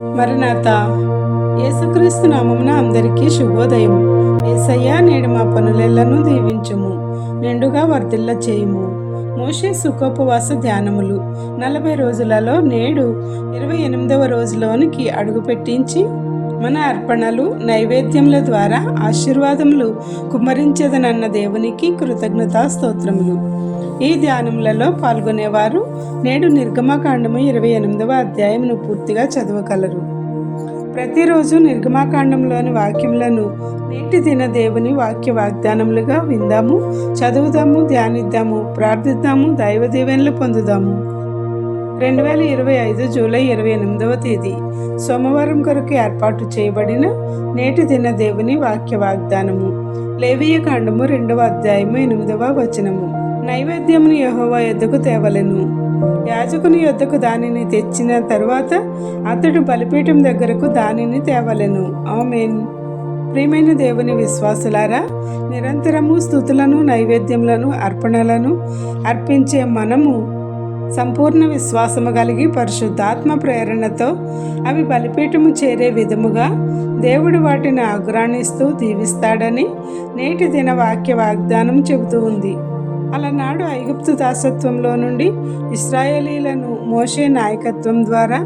మరణాత యేసుక్రీస్తు నామమున అందరికీ శుభోదయం ఏసయ్యా నేడు మా పనులెల్లను దీవించుము నిండుగా వర్ధిల్ల చేయుము. మోషే సుఖోపవాస ధ్యానములు. నలభై రోజులలో నేడు ఇరవై ఎనిమిదవ రోజులోనికి అడుగు పెట్టించి మన అర్పణలు నైవేద్యముల ద్వారా ఆశీర్వాదములు కుమ్మరించదనన్న దేవునికి కృతజ్ఞతా స్తోత్రములు ఈ ధ్యానములలో పాల్గొనేవారు నేడు నిర్గమాకాండము ఇరవై ఎనిమిదవ అధ్యాయమును పూర్తిగా చదవగలరు. ప్రతిరోజు నిర్గమాకాండంలోని వాక్యములను నేటి దిన దేవుని వాక్య వాగ్దానములుగా విందాము చదువుదాము ధ్యానిద్దాము ప్రార్థిద్దాము దైవ దీవెనలు పొందుదాము. రెండు వేల ఇరవై ఐదు జూలై ఇరవై ఎనిమిదవ తేదీ సోమవారం కొరకు ఏర్పాటు చేయబడిన నేటి దిన దేవుని వాక్య వాగ్దానము. లేవియ కాండము రెండవ అధ్యాయము ఎనిమిదవ వచనము. నైవేద్యమును యహోవా యొద్దకు తేవలెను. యాజకుని యొద్దకు దానిని తెచ్చిన తరువాత అతడు బలిపీఠం దగ్గరకు దానిని తేవలెను. ఆమెన్. ప్రియమైన దేవుని విశ్వాసులారా నిరంతరము స్థుతులను నైవేద్యములను అర్పణలను అర్పించే మనము సంపూర్ణ విశ్వాసము కలిగి పరిశుద్ధాత్మ ప్రేరణతో అవి బలిపీఠము చేరే విధముగా దేవుడు వాటిని ఆగ్రాణిస్తూ దీవిస్తాడని నేటి దిన వాక్య వాగ్దానం చెబుతూ ఉంది. అలనాడు ఐగుప్తు దాసత్వంలో నుండి ఇస్రాయేలీలను మోషే నాయకత్వం ద్వారా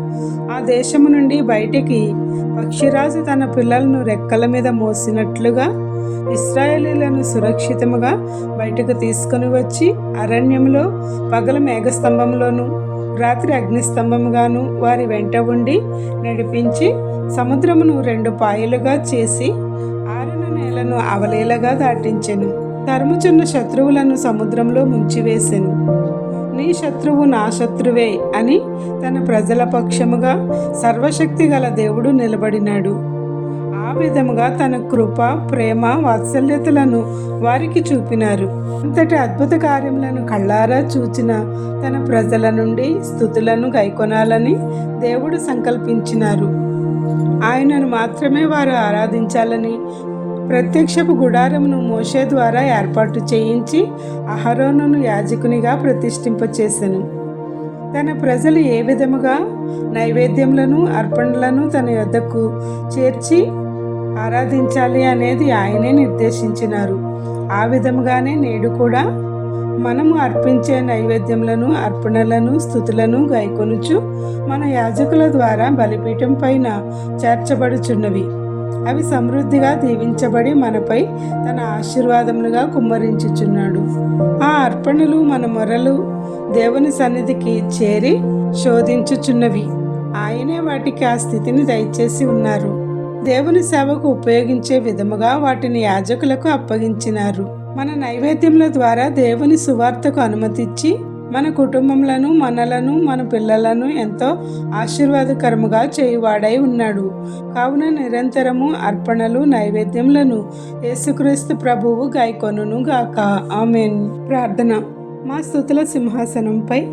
ఆ దేశము నుండి బయటికి పక్షిరాజు తన పిల్లలను రెక్కల మీద మోసినట్లుగా ఇస్రాయేలీలను సురక్షితముగా బయటకు తీసుకొని వచ్చి అరణ్యంలో పగల మేఘస్తంభంలోను రాత్రి అగ్నిస్తంభముగాను వారి వెంట ఉండి నడిపించి సముద్రమును రెండు పాయలుగా చేసి ఆరిన నేలను అవలేలగా దాటించెను. తరుముచున్న శత్రువులను సముద్రంలో ముంచివేసెను. నీ శత్రువు నా శత్రువే అని తన ప్రజల పక్షముగా సర్వశక్తి గల దేవుడు నిలబడినాడు. ఆ విధముగా తన కృప ప్రేమ వాత్సల్యతలను వారికి చూపినారు. అంతటి అద్భుత కార్యములను కళ్ళారా చూచిన తన ప్రజల నుండి స్థుతులను గైకొనాలని దేవుడు సంకల్పించినారు. ఆయనను మాత్రమే వారు ఆరాధించాలని ప్రత్యక్షపు గుడారమును మోషే ద్వారా ఏర్పాటు చేయించి అహరోనును యాజకునిగా ప్రతిష్ఠింపచేసెను. తన ప్రజలు ఏ విధముగా నైవేద్యములను అర్పణలను తన యొద్దకు చేర్చి ఆరాధించాలి అనేది ఆయనే నిర్దేశించినారు. ఆ విధముగానే నేడు కూడా మనము అర్పించే నైవేద్యములను అర్పణలను స్థుతులను గైకొనుచు మన యాజకుల ద్వారా బలిపీఠం పైన చేర్చబడుచున్నవి. అవి సమృద్ధిగా దీవించబడి మనపై తన ఆశీర్వాదములుగా కుమ్మరించుచున్నాడు. ఆ అర్పణలు మన మొరలు దేవుని సన్నిధికి చేరి శోధించుచున్నవి. ఆయనే వాటికి ఆ స్థితిని దయచేసి ఉన్నారు. దేవుని సేవకు ఉపయోగించే విధముగా వాటిని యాజకులకు అప్పగించినారు. మన నైవేద్యముల ద్వారా దేవుని సువార్తకు అనుమతిచ్చి మన కుటుంబములను మనలను మన పిల్లలను ఎంతో ఆశీర్వాదకరముగా చేయువాడై ఉన్నాడు. కావున నిరంతరము అర్పణలు నైవేద్యములను యేసుక్రీస్తు ప్రభువు గాయకొనును గాక. ఆమెన్. ప్రార్థన. మా స్థుతుల సింహాసనంపై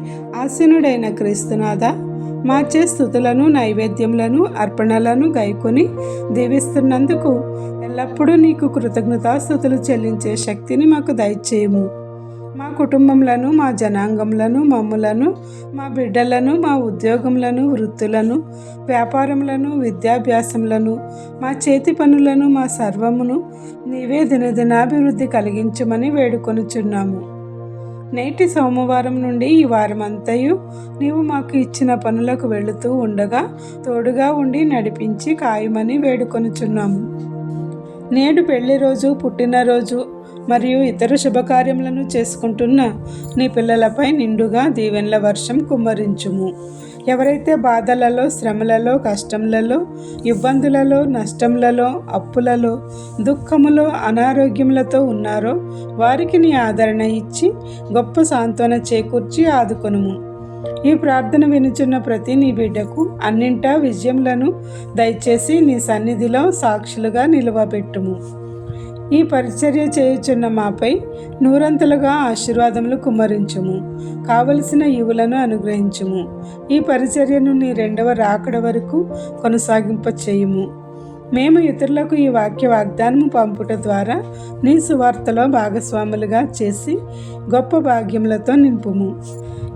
ఆసీనుడైన క్రీస్తునాథ మార్చే స్థుతులను నైవేద్యములను అర్పణలను గైకొని దీవిస్తున్నందుకు ఎల్లప్పుడూ నీకు కృతజ్ఞతాస్థుతులు చెల్లించే శక్తిని మాకు దయచేయము. మా కుటుంబంలను మా జనాంగములను మమ్ములను మా బిడ్డలను మా ఉద్యోగంలను వృత్తులను వ్యాపారములను విద్యాభ్యాసములను మా చేతి పనులను మా సర్వమును నీవే దినదినాభివృద్ధి కలిగించమని వేడుకొనుచున్నాము. నేటి సోమవారం నుండి ఈ వారమంతయు నీవు మాకు ఇచ్చిన పనులకు వెళుతూ ఉండగా తోడుగా ఉండి నడిపించి కాయమని వేడుకొనుచున్నాము. నేడు పెళ్ళి రోజు పుట్టినరోజు మరియు ఇతర శుభకార్యములను చేసుకుంటున్న నీ పిల్లలపై నిండుగా దీవెనల వర్షం కుమ్మరించుము. ఎవరైతే బాధలలో శ్రమలలో కష్టములలో ఇబ్బందులలో నష్టములలో అప్పులలో దుఃఖములో అనారోగ్యములతో ఉన్నారో వారికి నీ ఆదరణ ఇచ్చి గొప్ప సాంత్వన చేకూర్చి ఆదుకొనుము. ఈ ప్రార్థన వినుచున్న ప్రతి నీ బిడ్డకు అన్నింటా విజయములను దయచేసి నీ సన్నిధిలో సాక్షులుగా నిలువబెట్టుము. ఈ పరిచర్య చేయుచున్న మాపై నూరంతలుగా ఆశీర్వాదములు కుమ్మరించుము. కావలసిన యువులను అనుగ్రహించుము. ఈ పరిచర్యను నీ రెండవ రాకడ వరకు కొనసాగింప చేయుము. మేము ఇతరులకు ఈ వాక్య వాగ్దానము పంపుట ద్వారా నీ సువార్తలో భాగస్వాములుగా చేసి గొప్ప భాగ్యములతో నింపుము.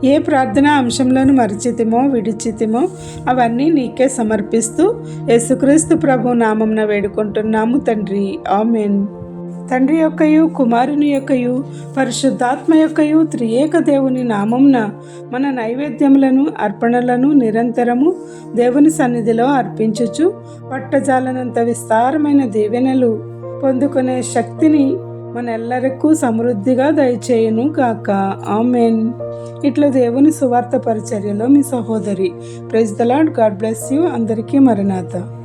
ఏ ప్రార్థన అంశంలోను మరిచితిమో విడిచితిమో అవన్నీ నీకే సమర్పిస్తూ యేసుక్రీస్తు ప్రభు నామంన వేడుకుంటున్నాము తండ్రి. ఆమెన్. తండ్రి యొక్కయు కుమారుని యొక్కయు పరిశుద్ధాత్మ యొక్కయు త్రియేక దేవుని నామంన మన నైవేద్యములను అర్పణలను నిరంతరము దేవుని సన్నిధిలో అర్పించుచు పట్టజాలనంత విస్తారమైన దీవెనలు పొందుకునే శక్తిని మనెల్లరికూ సమృద్ధిగా దయచేయును గాక. ఆమెన్. ఇట్లా దేవుని సువార్త పరిచర్యలో మీ సహోదరి praise the Lord God bless you. అందరికీ మరణాత.